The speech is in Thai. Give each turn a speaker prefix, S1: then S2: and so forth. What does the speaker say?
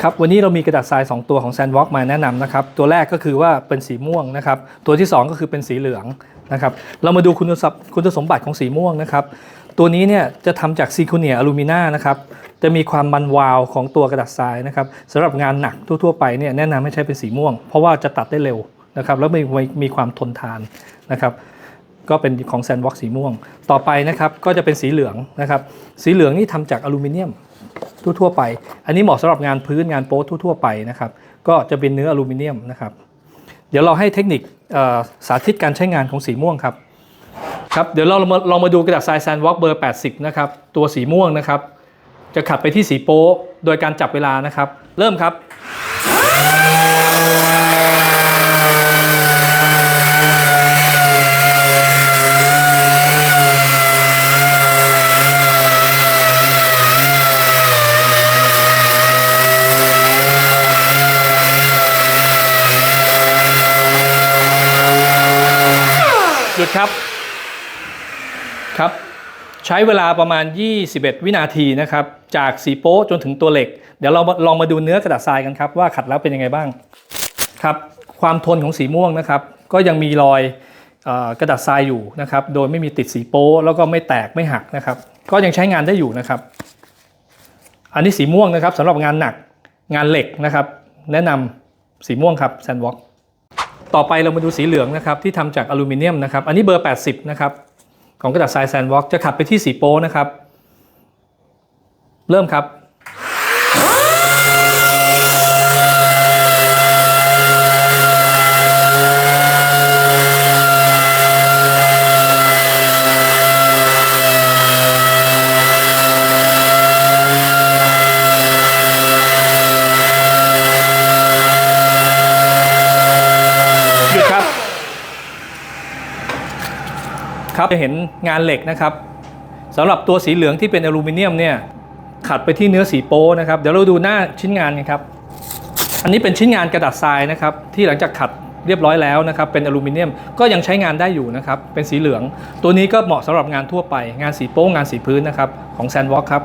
S1: ครับวันนี้เรามีกระดาษทราย 2 ตัวของ Sandbox มาแนะนำนะครับ ตัวแรกก็คือว่าเป็นสีม่วงนะครับ ตัวที่ 2 ก็คือเป็นสีเหลืองนะครับเรามาดูคุณสมคุณสมบัติของสีม่วงนะครับ ตัวนี้เนี่ยจะทำจากซีโคเนียอลูมินานะครับจะมีความมันวาวของตัวกระดาษทรายนะครับสำหรับงานหนักทั่ว ๆ ไปเนี่ยแนะนำให้ใช้เป็นสีม่วง เพราะว่าจะตัดได้เร็วนะครับแล้วมีมีความทนทานนะครับก็เป็นของ Sandbox สีม่วง ต่อไปนะครับก็จะเป็นสีเหลืองนะครับสีเหลืองนี่ทำจากอลูมิเนียม ทั่วๆไป อันนี้เหมาะสำหรับงานพื้นงานโป๊ทั่วๆไปนะครับ ก็จะเป็นเนื้ออลูมิเนียมนะครับ เดี๋ยวเราให้เทคนิคสาธิตการใช้งานของสีม่วงครับ ครับ เดี๋ยวเราลองมาดูกระดาษทรายแซนวอล์กเบอร์ 80 นะครับ ตัวสีม่วงนะครับ จะขัดไปที่สีโป๊โดยการจับเวลานะครับ เริ่มครับ หยุดครับ ครับ ใช้เวลาประมาณ 21 วินาทีนะครับ จากสีโป๊จนถึงตัวเหล็ก เดี๋ยวเราลองมาดูเนื้อกระดาษทรายกันครับ ว่าขัดแล้วเป็นยังไงบ้าง ครับ ความทนของสีม่วงนะครับ ก็ยังมีรอยอกระดาษทรายอยู่นะครับ โดยไม่มีติดสีโป๊แล้วก็ไม่แตกไม่หักนะครับ ก็ยังใช้งานได้อยู่นะครับ อันนี้สีม่วงนะครับสำหรับงานหนักงานเหล็กนะครับ แนะนำสีม่วงครับแซนด์วอล์ ต่อไปเรามาดูสีเหลืองนะครับที่ทำจากอลูมิเนียมนะครับอันนี้เบอร์ 80 นะครับของกระดาษทรายแซนด์วอล์กจะขัดไปที่สีโป้นะครับ เริ่มครับ ครับจะเห็นงานเหล็กนะครับสำหรับตัวสีเหลืองที่เป็นอลูมิเนียมเนี่ยขัดไปที่เนื้อสีโป้นะครับเดี๋ยวเราดูหน้าชิ้นงานกันครับ อันนี้เป็นชิ้นงานกระดาษทรายนะครับที่หลังจากขัดเรียบร้อยแล้วนะครับเป็นอลูมิเนียมก็ยังใช้งานได้อยู่นะครับเป็นสีเหลือง ตัวนี้ก็เหมาะสำหรับงานทั่วไป งานสีโป้งานสีพื้นนะครับของแซนวอล์ครับ